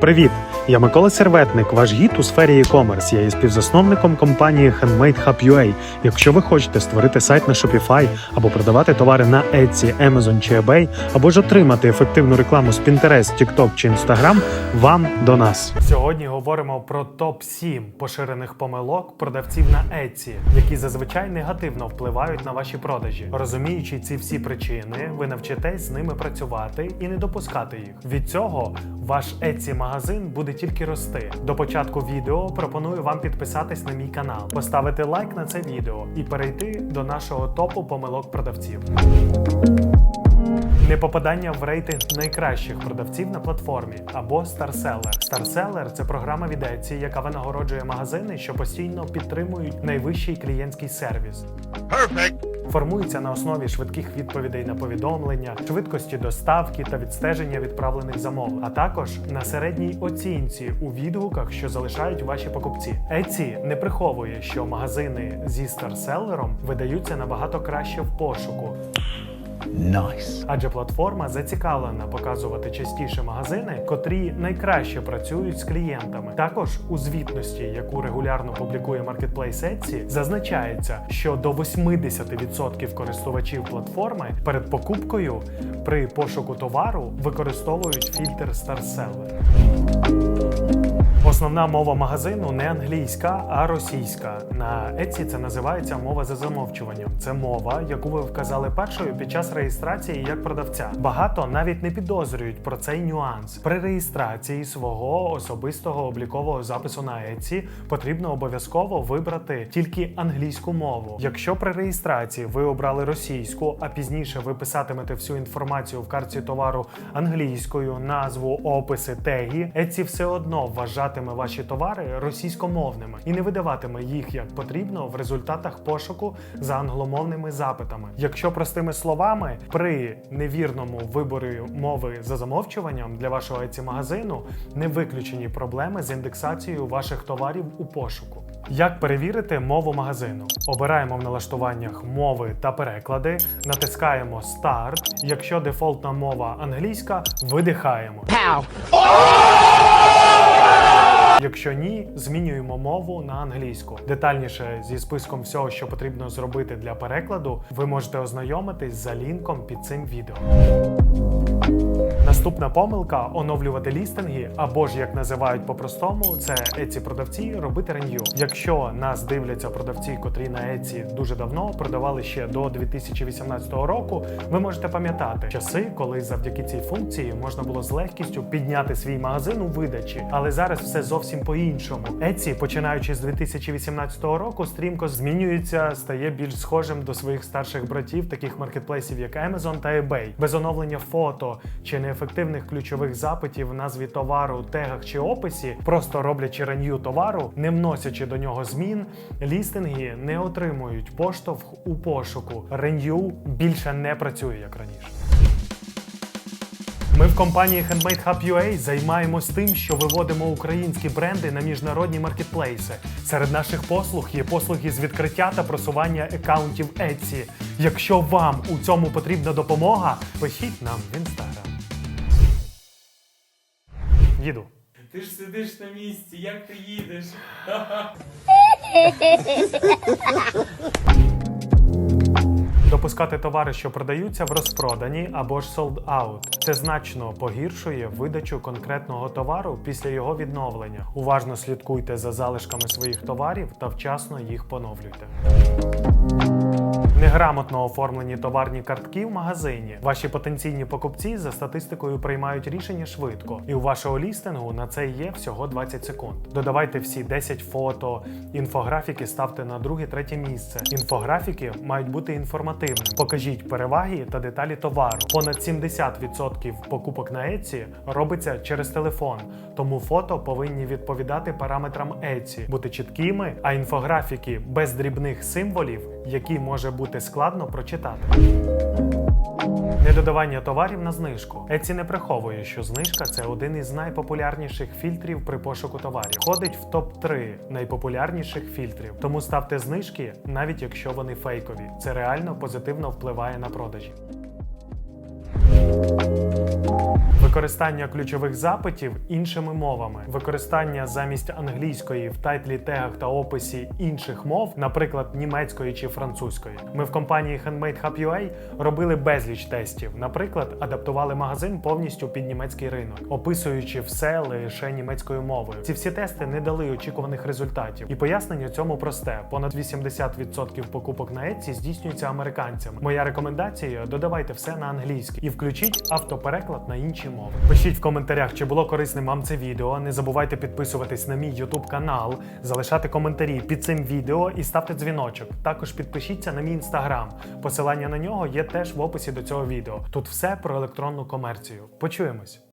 Привіт! Я Микола Серветник, ваш гід у сфері e-commerce. Я є співзасновником компанії Handmade Hub UA. Якщо ви хочете створити сайт на Shopify або продавати товари на Etsy, Amazon чи eBay, або ж отримати ефективну рекламу з Pinterest, TikTok чи Instagram, вам до нас. Сьогодні говоримо про топ 7 поширених помилок продавців на Etsy, які зазвичай негативно впливають на ваші продажі. Розуміючи ці всі причини, ви навчитесь з ними працювати і не допускати їх. Від цього ваш Etsy магазин буде тільки рости. До початку відео пропоную вам підписатись на мій канал, поставити лайк на це відео і перейти до нашого топу помилок продавців. Непопадання в рейтинг найкращих продавців на платформі або StarSeller. StarSeller – це програма від яка винагороджує магазини, що постійно підтримують найвищий клієнтський сервіс. Формується на основі швидких відповідей на повідомлення, швидкості доставки та відстеження відправлених замовлень, а також на середній оцінці у відгуках, що залишають ваші покупці. Etsy не приховує, що магазини зі старселером видаються набагато краще в пошуку. Nice. Адже платформа зацікавлена показувати частіше магазини, котрі найкраще працюють з клієнтами. Також у звітності, яку регулярно публікує Marketplace Etsy, зазначається, що до 80% користувачів платформи перед покупкою при пошуку товару використовують фільтр StarSeller. Основна мова магазину не англійська, а російська. На Etsy це називається мова за замовчуванням. Це мова, яку ви вказали першою під час реєстрації як продавця. Багато навіть не підозрюють про цей нюанс. При реєстрації свого особистого облікового запису на Etsy потрібно обов'язково вибрати тільки англійську мову. Якщо при реєстрації ви обрали російську, а пізніше ви писатимете всю інформацію в картці товару англійською, назву, описи, теги, Etsy все одно вважатиме ваші товари російськомовними і не видаватиме їх як потрібно в результатах пошуку за англомовними запитами. Якщо простими словами, при невірному виборі мови за замовчуванням для вашого Etsy магазину не виключені проблеми з індексацією ваших товарів у пошуку. Як перевірити мову магазину? Обираємо в налаштуваннях мови та переклади, натискаємо Старт. Якщо дефолтна мова англійська, видихаємо. Якщо ні, змінюємо мову на англійську. Детальніше зі списком всього, що потрібно зробити для перекладу, ви можете ознайомитись за лінком під цим відео. Наступна помилка оновлювати лістинги, або ж як називають по-простому, це Etsy продавці робити ренью. Якщо нас дивляться продавці, котрі на Etsy дуже давно продавали ще до 2018 року, ви можете пам'ятати часи, коли завдяки цій функції можна було з легкістю підняти свій магазин у видачі. Але зараз все зовсім по-іншому. Etsy, починаючи з 2018 року, стрімко змінюється, стає більш схожим до своїх старших братів, таких маркетплейсів, як Amazon та eBay. Без оновлення фото чи неефективних ключових запитів в назві товару, тегах чи описі, просто роблячи ренью товару, не вносячи до нього змін, лістинги не отримують поштовх у пошуку. Ренью більше не працює як раніше. Ми в компанії Handmade Hub UA займаємось тим, що виводимо українські бренди на міжнародні маркетплейси. Серед наших послуг є послуги з відкриття та просування аккаунтів Etsy. Якщо вам у цьому потрібна допомога, пишіть нам в інстаграм. Їду. Ти ж сидиш на місці, як ти їдеш? Допускати товари, що продаються в розпродані або ж sold out. Це значно погіршує видачу конкретного товару після його відновлення. Уважно слідкуйте за залишками своїх товарів та вчасно їх поновлюйте. Неграмотно оформлені товарні картки в магазині. Ваші потенційні покупці за статистикою приймають рішення швидко, і у вашого лістингу на це є всього 20 секунд. Додавайте всі 10 фото, інфографіки ставте на друге-третє місце. Інфографіки мають бути інформативними. Покажіть переваги та деталі товару. Понад 70% покупок на Etsy робиться через телефон, тому фото повинні відповідати параметрам Etsy, бути чіткими, а інфографіки без дрібних символів, які може бути складно прочитати. Недодавання товарів на знижку. Еці не приховує, що знижка це один із найпопулярніших фільтрів при пошуку товарів. Ходить в топ-3 найпопулярніших фільтрів. Тому ставте знижки, навіть якщо вони фейкові. Це реально позитивно впливає на продажі. Використання ключових запитів іншими мовами, використання замість англійської в тайтлі, тегах та описі інших мов, наприклад, німецької чи французької. Ми в компанії Handmade Hub UA робили безліч тестів. Наприклад, адаптували магазин повністю під німецький ринок, описуючи все лише німецькою мовою. Ці всі тести не дали очікуваних результатів. І пояснення цьому просте: понад 80% покупок на Etsy здійснюється американцями. Моя рекомендація: додавайте все на англійський і включіть автопереклад на інші мови. Пишіть в коментарях, чи було корисним вам це відео. Не забувайте підписуватись на мій YouTube канал, залишати коментарі під цим відео і ставте дзвіночок. Також підпишіться на мій інстаграм. Посилання на нього є теж в описі до цього відео. Тут все про електронну комерцію. Почуємось.